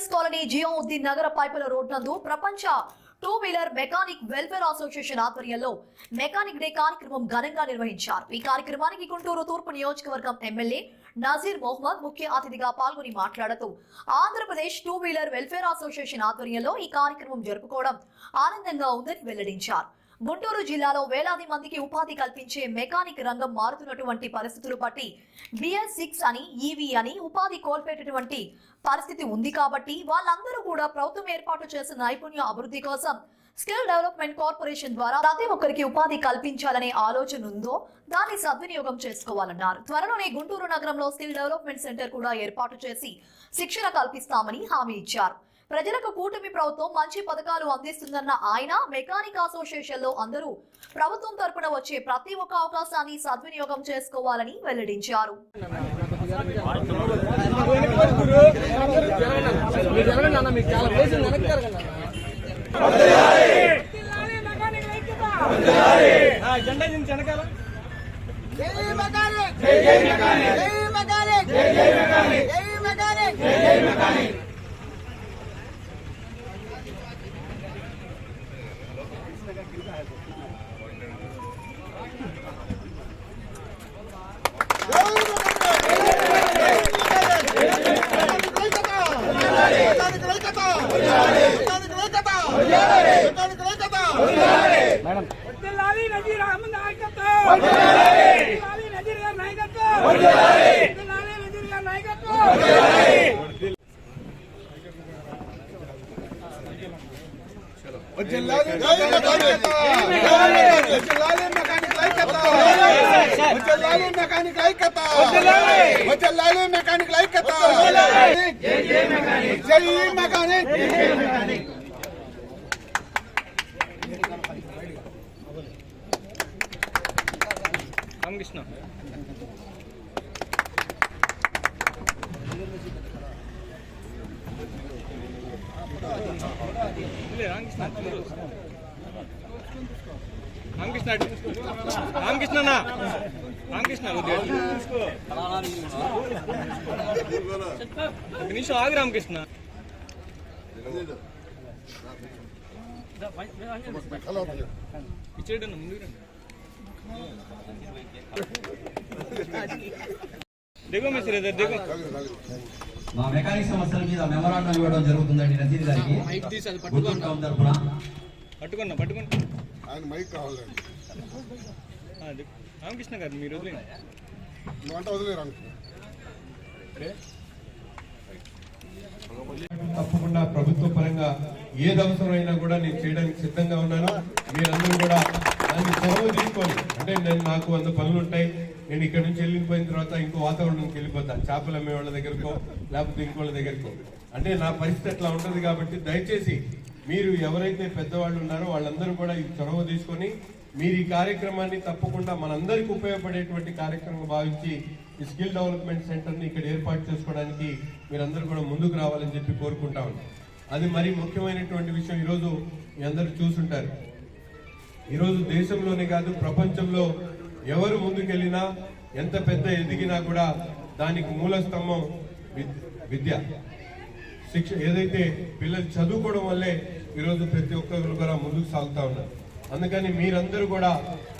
BS colony జియోవుద్దీన్ నగర పైపుల road నందు ప్రపంచ two wheeler mechanic welfare association ఆధ్వర్యంలో మెకానిక్ డే కార్యక్రమం ఘనంగా నిర్వహించారు. ఈ కార్యక్రమానికి గుంటూరు తూర్పు నియోజకవర్గం ఎమ్మెల్యే నజీర్ మొహమ్మద్ ముఖ్య అతిథిగా పాల్గొని మాట్లాడుతూ Andhra Pradesh two wheeler welfare association ఆధ్వర్యంలో ఈ కార్యక్రమం జరుపుకోవడం ఆనందంగా ఉందని వెల్లడించారు. గుంటూరు జిల్లాలో వేలాది మందికి ఉపాధి కల్పించే మెకానిక్ రంగం మారుతున్నటువంటి పరిస్థితులు బట్టి బిఎల్ సిక్స్ అని ఈవీ అని ఉపాధి కోల్పోయేటటువంటి పరిస్థితి ఉంది కాబట్టి వాళ్ళందరూ కూడా ప్రభుత్వం ఏర్పాటు చేసిన నైపుణ్య అభివృద్ధి కోసం స్కిల్ డెవలప్మెంట్ కార్పొరేషన్ ద్వారా ప్రతి ఒక్కరికి ఉపాధి కల్పించాలనే ఆలోచన ఉందో దాన్ని సద్వినియోగం చేసుకోవాలన్నారు. త్వరలోనే గుంటూరు నగరంలో స్కిల్ డెవలప్మెంట్ సెంటర్ కూడా ఏర్పాటు చేసి శిక్షణ కల్పిస్తామని హామీ ఇచ్చారు. ప్రజలకు కూటమి ప్రభుత్వం మంచి పథకాలు అందిస్తుందన్న ఆయన మెకానిక్ అసోసియేషన్లో అందరూ ప్రభుత్వం తరపున వచ్చే ప్రతి ఒక్క అవకాశాన్ని సద్వినియోగం చేసుకోవాలని వెల్లడించారు మీరు జరగండి అన్న మీకు చాలా ప్లేస్ ఉంది వెనక్కి జరగండి అన్న జెండా నుంచి వెనకాల జై మెకానిక్ జై జై మెకానిక్ జై మెకానిక్ జై జై మెకానిక్ జై మెకానిక్ జై జై మెకానిక్ మేడం వర్ధిల్లాలి నజీర్ అహ్మద్ నాయకత్వం వర్ధిల్లాలి నజీర్ గారి నాయకత్వం వర్ధిల్లాలి నజీర్ గారి నాయకత్వం మెకానిక్ ఐక్యత వచ్చేలాలి మెకానిక్ ఐక్యత జై మెకానిక్ రామకృష్ణ ఇల్లే, రామకృష్ణ ముందు. రామకృష్ణ అటు. రామకృష్ణ. రామకృష్ణ కొద్దిగా అటు. ఒక నిమిషం ఆగి రామకృష్ణ. ఇచ్చేయడం ముందుకు రండి. మా మెకానిక్ సమస్యల మీద మెమరాండం ఇవ్వడం జరుగుతుందండి నజీర్ గారికి. మైక్ తీసి అది గుంటూరు టౌన్ తరపున పట్టుకున్నా పట్టుకున్నా ఆయన మైక్ కావాలండి. రామకృష్ణ గారు మీరు నువ్వంటే వదిలేరు తప్పకుండా ప్రభుత్వ పరంగా ఏది అవసరమైనా కూడా నేను చేయడానికి సిద్ధంగా ఉన్నాను. మీరందరూ కూడా దాన్ని అంటే నేను నాకు వంద పనులు ఉంటాయి. నేను ఇక్కడ నుంచి వెళ్ళిపోయిన తర్వాత ఇంకో వాతావరణంకి వెళ్ళిపోతాను చేపలు అమ్మే వాళ్ళ దగ్గరకో లేకపోతే ఇంకోళ్ళ దగ్గరకో. అంటే నా పరిస్థితి అట్లా ఉంటుంది కాబట్టి దయచేసి మీరు ఎవరైతే పెద్దవాళ్ళు ఉన్నారో వాళ్ళందరూ కూడా ఈ చొరవ తీసుకొని మీరు ఈ కార్యక్రమాన్ని తప్పకుండా మనందరికీ ఉపయోగపడేటువంటి కార్యక్రమం భావించి ఈ స్కిల్ డెవలప్మెంట్ సెంటర్ని ఇక్కడ ఏర్పాటు చేసుకోవడానికి మీరందరూ కూడా ముందుకు రావాలని చెప్పి కోరుకుంటా ఉన్నాం. అది మరి ముఖ్యమైనటువంటి విషయం. ఈరోజు మీ అందరూ చూసుంటారు. ఈరోజు దేశంలోనే కాదు ప్రపంచంలో ఎవరు ముందుకెళ్ళినా ఎంత పెద్ద ఎదిగినా కూడా దానికి మూల స్తంభం విద్య. శిక్ష ఏదైతే పిల్లలు చదువుకోవడం వల్లే ఈరోజు ప్రతి ఒక్కరు కూడా ముందుకు సాగుతూ ఉన్నారు. అందుకని మీరందరూ కూడా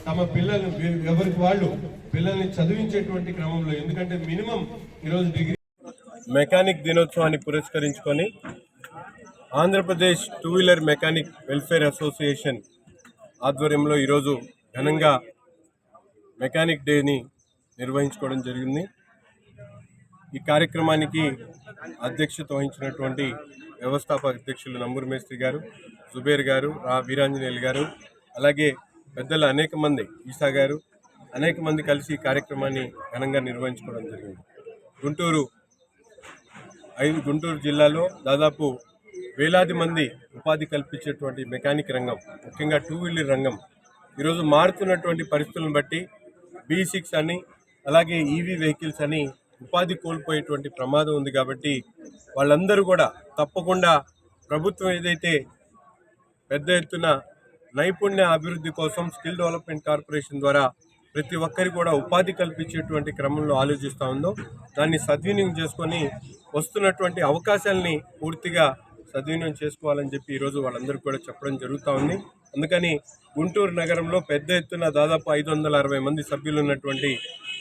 తమ పిల్లలు ఎవరికి వాళ్ళు పిల్లల్ని చదివించేటువంటి క్రమంలో ఎందుకంటే మినిమం ఈరోజు డిగ్రీ మెకానిక్ దినోత్సవాన్ని పురస్కరించుకొని Andhra Pradesh two wheeler mechanic welfare association ఆధ్వర్యంలో ఈరోజు ఘనంగా మెకానిక్ డేని నిర్వహించుకోవడం జరిగింది. ఈ కార్యక్రమానికి అధ్యక్షత వహించినటువంటి వ్యవస్థాపక అధ్యక్షులు నంబూరు మేస్త్రి గారు జుబేర్ గారు రా వీరాంజనేయులు గారు అలాగే పెద్దలు అనేక మంది ఈసా గారు అనేక మంది కలిసి ఈ కార్యక్రమాన్ని ఘనంగా నిర్వహించుకోవడం జరిగింది. గుంటూరు ఐదు గుంటూరు జిల్లాలో దాదాపు వేలాది మంది ఉపాధి కల్పించేటువంటి మెకానిక్ రంగం ముఖ్యంగా టూ వీలర్ రంగం. ఈరోజు మారుతున్నటువంటి పరిస్థితులను బట్టి బీ సిక్స్ అని అలాగే ఈవీ వెహికల్స్ అని ఉపాధి కోల్పోయేటువంటి ప్రమాదం ఉంది కాబట్టి వాళ్ళందరూ కూడా తప్పకుండా ప్రభుత్వం ఏదైతే పెద్ద ఎత్తున నైపుణ్య అభివృద్ధి కోసం స్కిల్ డెవలప్మెంట్ కార్పొరేషన్ ద్వారా ప్రతి ఒక్కరికి కూడా ఉపాధి కల్పించేటువంటి క్రమంలో ఆలోచిస్తూ ఉందో దాన్ని సద్వినియోగం చేసుకొని వస్తున్నటువంటి అవకాశాలని పూర్తిగా సద్వినియోగం చేసుకోవాలని చెప్పి ఈరోజు వాళ్ళందరికీ కూడా చెప్పడం జరుగుతూ ఉంది. అందుకని గుంటూరు నగరంలో పెద్ద ఎత్తున దాదాపు ఐదు వందల అరవై మంది సభ్యులు ఉన్నటువంటి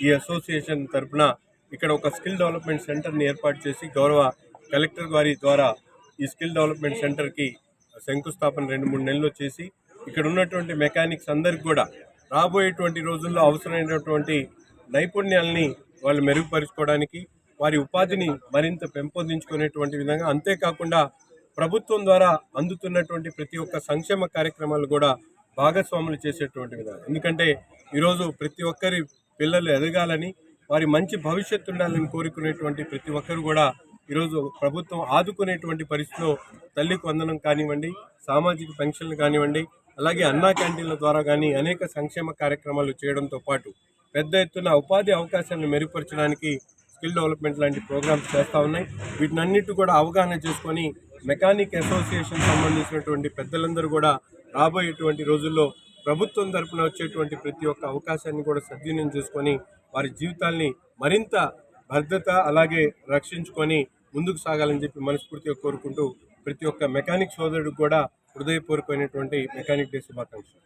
ఈ అసోసియేషన్ తరఫున ఇక్కడ ఒక స్కిల్ డెవలప్మెంట్ సెంటర్ని ఏర్పాటు చేసి గౌరవ కలెక్టర్ గారి ద్వారా ఈ స్కిల్ డెవలప్మెంట్ సెంటర్కి శంకుస్థాపన రెండు మూడు నెలలు చేసి ఇక్కడ ఉన్నటువంటి మెకానిక్స్ అందరికి కూడా రాబోయేటువంటి రోజుల్లో అవసరమైనటువంటి నైపుణ్యాలని వాళ్ళు మెరుగుపరుచుకోవడానికి వారి ఉపాధిని మరింత పెంపొందించుకునేటువంటి విధంగా అంతేకాకుండా ప్రభుత్వం ద్వారా అందుతున్నటువంటి ప్రతి ఒక్క సంక్షేమ కార్యక్రమాలు కూడా భాగస్వాములు చేసేటువంటి విధానం ఎందుకంటే ఈరోజు ప్రతి ఒక్కరి పిల్లలు ఎదగాలని వారి మంచి భవిష్యత్తు ఉండాలని కోరుకునేటువంటి ప్రతి ఒక్కరు కూడా ఈరోజు ప్రభుత్వం ఆదుకునేటువంటి పరిస్థితిలో తల్లికి వందనం కానివ్వండి సామాజిక పెన్షన్లు కానివ్వండి అలాగే అన్నా క్యాంటీన్ల ద్వారా కానీ అనేక సంక్షేమ కార్యక్రమాలు చేయడంతో పాటు పెద్ద ఎత్తున ఉపాధి అవకాశాలను మెరుగుపరచడానికి స్కిల్ డెవలప్మెంట్ లాంటి ప్రోగ్రామ్స్ చేస్తూ ఉన్నాయి. వీటినన్నిటి కూడా అవగాహన చేసుకొని మెకానిక్ అసోసియేషన్ సంబంధించినటువంటి పెద్దలందరూ కూడా రాబోయేటువంటి రోజుల్లో ప్రభుత్వం తరఫున వచ్చేటువంటి ప్రతి ఒక్క అవకాశాన్ని కూడా సద్వినియోగం చేసుకొని వారి జీవితాల్ని మరింత భద్రత అలాగే రక్షించుకొని ముందుకు సాగాలని చెప్పి మనస్ఫూర్తిగా కోరుకుంటూ ప్రతి ఒక్క మెకానిక్ సోదరుడికి కూడా హృదయపూర్వకమైనటువంటి మెకానిక్ డే శుభాకాంక్షలు.